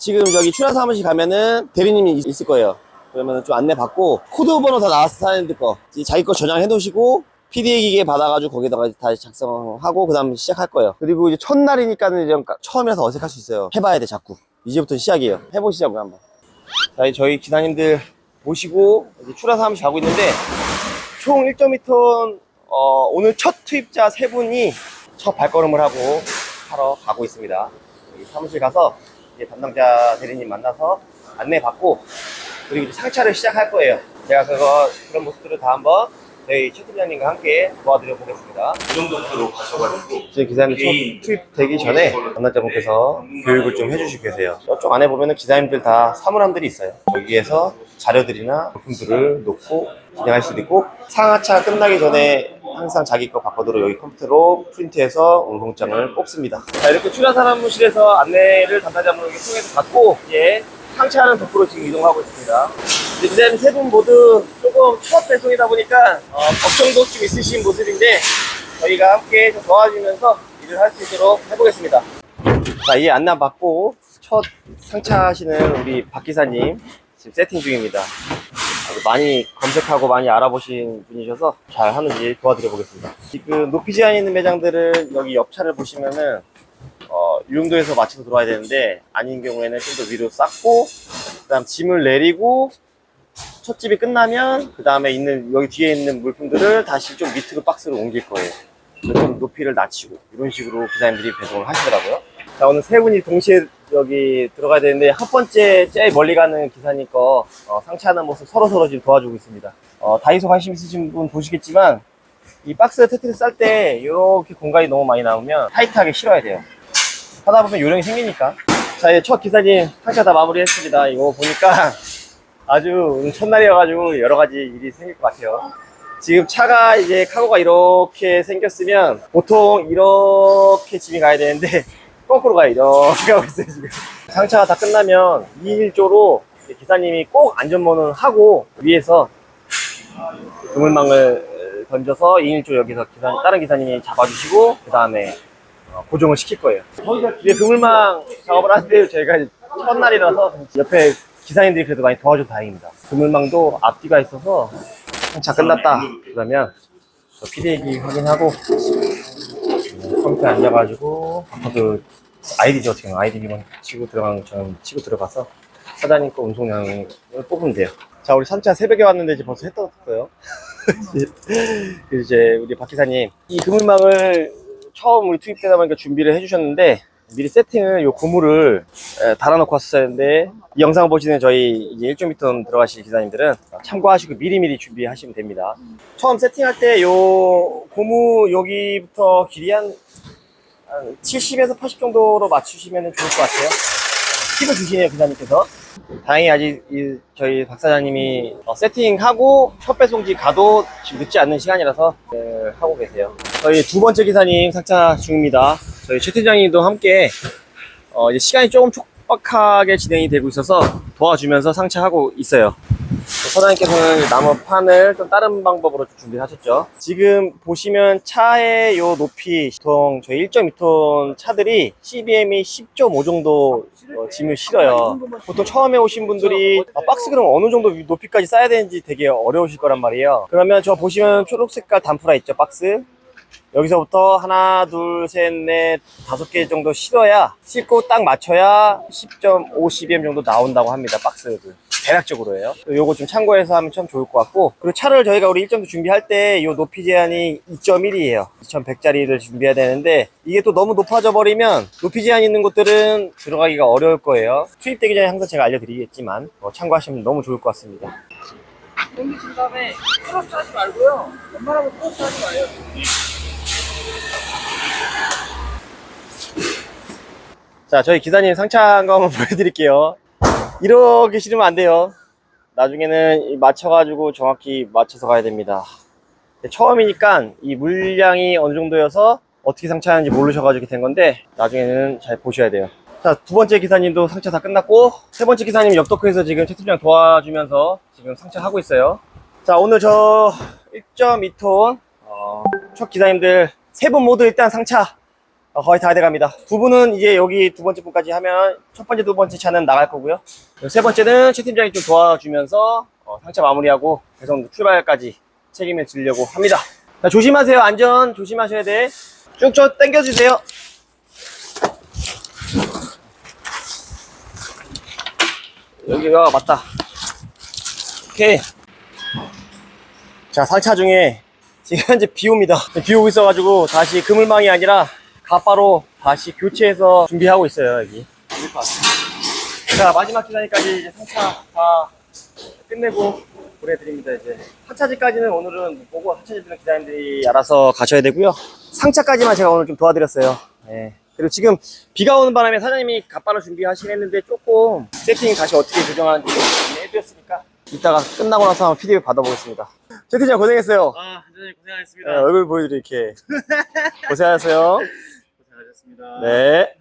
지금 저기 출연 사무실 가면은 대리님이 있- 있을 거예요. 그러면 좀 안내 받고 코드 번호 다 나왔어 사장님들 거 자기 거 저장해 놓으시고 PDA 기계 받아가지고 거기다가 다시 작성하고 그 다음 시작할 거예요. 그리고 이제 첫날이니까는 이제 처음이라서 어색할 수 있어요. 해봐야 돼 자꾸. 이제부터 시작이에요. 해보시자고요 한번. 자, 저희 기사님들 이제 출하 사무실 가고 있는데 총 1.2톤 어, 오늘 첫 투입자 세 분이 첫 발걸음을 하고 하러 가고 있습니다. 사무실 가서 이제 담당자 대리님 만나서 안내 받고 그리고 이제 상차를 시작할 거예요. 제가 그거 그런 모습들을 다 한번 저희 최 팀장님과 함께 도와드려 보겠습니다. 이 정도로 가셔가지고 지금 기사님들 첫 투입되기 전에 담당자분께서 교육을 좀 해주시고 계세요. 저쪽 안에 보면은 기사님들 다 사물함들이 있어요. 여기에서 자료들이나 부품들을 놓고 진행할 수도 있고 상하차 끝나기 전에 항상 자기 거 바꿔도록 여기 컴퓨터로 프린트해서 운송장을 뽑습니다. 자 이렇게 출하 사무실에서 안내를 담당자분에게 통해서 받고 이제 상차하는 도구로 지금 이동하고 있습니다. 기사님 세분 모두 조금 첫 배송이다 보니까 어, 걱정도 좀 있으신 모습인데 저희가 함께 좀 도와주면서 일을 할 수 있도록 해보겠습니다. 자, 이제 안내 받고 첫 상차하시는 우리 박 기사님 지금 세팅 중입니다. 아주 많이 검색하고 많이 알아보신 분이셔서 잘 하는지 도와드려 보겠습니다. 지금 높이 제한 있는 매장들은 여기 옆차를 보시면은 어, 유흥도에서 맞춰서 들어와야 되는데 아닌 경우에는 좀 더 위로 쌓고 그다음 짐을 내리고 첫 집이 끝나면 그 다음에 있는 여기 뒤에 있는 물품들을 다시 좀 밑으로 박스로 옮길 거예요. 그래서 좀 높이를 낮추고 이런 식으로 기사님들이 배송을 하시더라고요. 자 오늘 세 분이 동시에 여기 들어가야 되는데 첫 번째 제일 멀리 가는 기사님 거 어, 상차하는 모습 서로 서로 지금 도와주고 있습니다. 어, 다이소 관심 있으신 분 보시겠지만 이 박스 테트리 쌀때 이렇게 공간이 너무 많이 나오면 타이트하게 실어야 돼요. 하다 보면 요령이 생기니까. 자 이제 첫 기사님 상차 다 마무리했습니다. 이거 보니까 아주 오늘 첫날이어가지고 여러 가지 일이 생길 것 같아요. 지금 차가 이제 카고가 이렇게 생겼으면 보통 이렇게 짐이 가야 되는데 거꾸로 가요. 이렇게 가고 있어요 지금. 상차가 다 끝나면 2일조로 기사님이 꼭 안전모는 하고 위에서 그물망을 던져서 2일조 여기서 기사, 다른 기사님이 잡아주시고 그 다음에 고정을 시킬 거예요. 이제 그물망 작업을 하는데 저희가 첫날이라서 옆에 기사님들이 그래도 많이 도와줘서 다행입니다. 그물망도 앞뒤가 있어서 자 끝났다 그러면 저 피드기 확인하고 음, 컴퓨터에 앉아가지고 아까도 아이디죠 지금 아이디만 치고 들어간 것처럼 치고 들어가서 사장님 거 운송량을 뽑으면 돼요. 자 우리 3차 새벽에 왔는데 이제 벌써 해. 그래서 이제 우리 박 기사님 이 그물망을 처음 우리 투입되다 보니까 준비를 해주셨는데 미리 세팅을 요 고무를 에, 달아놓고 왔어야 했는데 이 영상을 보시는 저희 이제 1.2톤 들어가실 기사님들은 참고하시고 미리미리 준비하시면 됩니다. 처음 세팅할 때 요 고무 여기부터 길이 한, 한 70에서 80 정도로 맞추시면 좋을 것 같아요. 팁을 주시네요 기사님께서. 다행히 아직 이 저희 박 사장님이 어, 세팅하고 첫 배송지 가도 지금 늦지 않는 시간이라서 네, 하고 계세요. 저희 두 번째 기사님 상차 중입니다. 저희 최 팀장님도 함께 어, 시간이 조금 촉박하게 진행이 되고 있어서 도와주면서 상차하고 있어요. 사장님께서는 나무 판을 좀 다른 방법으로 준비하셨죠. 지금 보시면 차의 요 높이 보통 저희 1.2톤 차들이 CBM이 10.5 정도 어, 짐을 실어요. 보통 처음에 오신 분들이 아, 박스 그럼 어느 정도 높이까지 쌓아야 되는지 되게 어려우실 거란 말이에요. 그러면 저 보시면 초록 색깔 단프라 있죠, 박스. 여기서부터 하나, 둘, 셋, 넷, 다섯 개 정도 실어야 싣고 딱 맞춰야 10.5 cbm 정도 나온다고 합니다. 박스들. 대략적으로예요. 요거 좀 참고해서 하면 참 좋을 것 같고 그리고 차를 저희가 우리 1점도 준비할 때 요 높이 제한이 2.1이에요. 2100짜리를 준비해야 되는데 이게 또 너무 높아져 버리면 높이 제한 있는 곳들은 들어가기가 어려울 거예요. 투입되기 전에 항상 제가 알려드리겠지만 어, 참고하시면 너무 좋을 것 같습니다. 옮기신 다음에 크로스 하지 말고요. 웬만하면 크로스 하지 마요. 자, 저희 기사님 상차한 거 한번 보여드릴게요. 이렇게 실으면 안 돼요. 나중에는 이 맞춰가지고 정확히 맞춰서 가야 됩니다. 처음이니까 이 물량이 어느 정도여서 어떻게 상차하는지 모르셔가지고 된 건데 나중에는 잘 보셔야 돼요. 자, 두 번째 기사님도 상차 다 끝났고 세 번째 기사님 옆도크에서 지금 채 팀장 도와주면서 지금 상차하고 있어요. 자, 오늘 저 1.2톤 어, 첫 기사님들 세 분 모두 일단 상차 어, 거의 다 돼갑니다. 두 분은 이제 여기 두 번째 분까지 하면 첫 번째, 두 번째 차는 나갈 거고요. 세 번째는 최 팀장이 좀 도와주면서 어, 상차 마무리하고 배송 출발까지 책임을 지려고 합니다. 자, 조심하세요. 안전 조심하셔야 돼. 쭉쭉 당겨주세요. 여기가 맞다. 오케이. 자, 상차 중에 지금 현재 비 옵니다. 비 오고 있어가지고 다시 그물망이 아니라 가바로 다시 교체해서 준비하고 있어요, 여기. 자, 마지막 기사니까지 이제 상차 다 끝내고 보내드립니다, 이제. 하차지까지는 오늘은 못 보고 하차지는 기사님들이 알아서 가셔야 되고요. 상차까지만 제가 오늘 좀 도와드렸어요. 네. 그리고 지금 비가 오는 바람에 사장님이 갑바로 준비하시긴 했는데 조금 세팅 다시 어떻게 조정하는지 좀 해드렸으니까 이따가 끝나고 나서 한번 피드백 받아보겠습니다. 채팅장 고생했어요. 아, 선생님 네, 고생하셨습니다. 얼굴 보여드릴게. 고생하셨어요. 고생하셨습니다. 네.